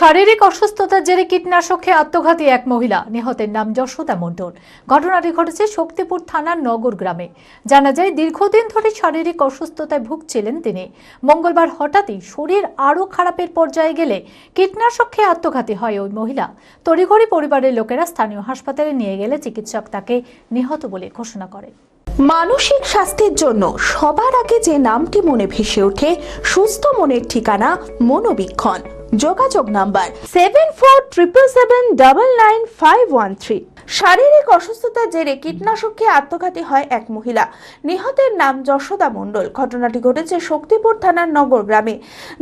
শারীরিক অসুস্থতার জেরে কীটনাশক খেয়ে আত্মঘাতী এক মহিলা। নিহতের নাম যশোদা মণ্ডল। ঘটনাটি ঘটেছে শক্তিপুর থানার নগর গ্রামে। জানা যায়, দীর্ঘদিন ধরে শারীরিক অসুস্থতায় ভুগছিলেন তিনি। মঙ্গলবার হঠাৎই শরীর আরও খারাপের পর্যায়ে গেলে কীটনাশক খেয়ে আত্মঘাতী হয় ওই মহিলা। তড়িঘড়ি পরিবারের লোকেরা স্থানীয় হাসপাতালে নিয়ে গেলে চিকিৎসক তাকে নিহত বলে ঘোষণা করে মানসিক স্বাস্থ্যের জন্য সবার আগে যে নামটি মনে ভেসে ওঠে, সুস্থ মনের ঠিকানা মনোবীক্ষণ। যোগাযোগ number seven four triple seven double nine five one three শারীরিক অসুস্থতার জেরে কীটনাশক খেয়ে আত্মঘাতী হয় এক মহিলা। নিহতের নাম যশোদা মণ্ডল। ঘটনাটি ঘটেছে শক্তিপুর থানার নগর গ্রামে।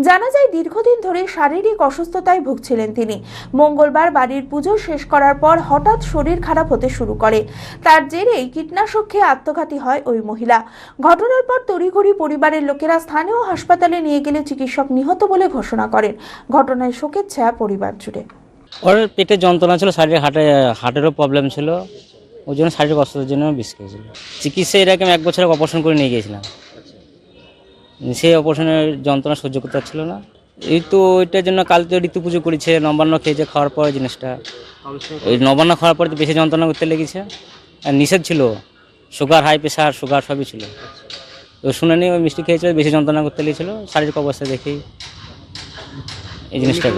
জানা যায়, দীর্ঘদিন ধরে শারীরিক অসুস্থতায় ভুগছিলেন তিনি। মঙ্গলবার বাড়ির পুজো শেষ করার পর হঠাৎ শরীর খারাপ হতে শুরু করে। তার জেরেই কীটনাশক খেয়ে আত্মঘাতী হয় ওই মহিলা। ঘটনার পর তড়িঘড়ি পরিবারের লোকেরা স্থানীয় হাসপাতালে নিয়ে গেলে চিকিৎসক নিহত বলে ঘোষণা করেন। ঘটনায় শোকের ছায়া পরিবার জুড়ে। ওর পেটে যন্ত্রণা ছিল, শারীরিক হাটে, হার্টেরও প্রবলেম ছিল। ওই জন্য শারীরিক অসুস্থতার জন্য বিষ খেয়েছিল। চিকিৎসা এরকম এক বছর অপারেশন করে নিয়ে গিয়েছিলাম। সেই অপারেশনের যন্ত্রণা সহ্য করতে পারছিল না। এই তো ওইটার জন্য কাল তো ঋতু পুজো করেছে, নবান্ন খেয়েছে খাওয়ার পর জিনিসটা। ওই নবান্ন খাওয়ার পর বেশি যন্ত্রণা করতে লেগেছে। আর নিষেধ ছিল সুগার হাই প্রেশার সুগার সবই ছিল। তো শুনে নিয়ে ওই মিষ্টি খেয়েছিল বেশি যন্ত্রণা করতে লেগেছিলো। শারীরিক অবস্থা দেখেই এই জিনিসটা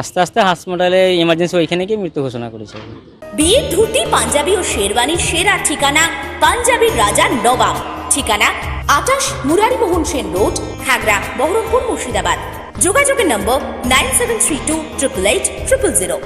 আস্তে আস্তে হাসপাতালে ইমার্জেন্সি ওইখানে গিয়ে মৃত্যু ঘোষণা করেছে। বিয়ে ধুতি পাঞ্জাবি ও শেরওয়ানির সেরা ঠিকানা পাঞ্জাবির রাজা নবাব। ঠিকানা আটাশ মুরারিমোহন সেন রোড খাগড়া বহরমপুর মুর্শিদাবাদ। যোগাযোগের নম্বর nine seven three two triple eight triple zero.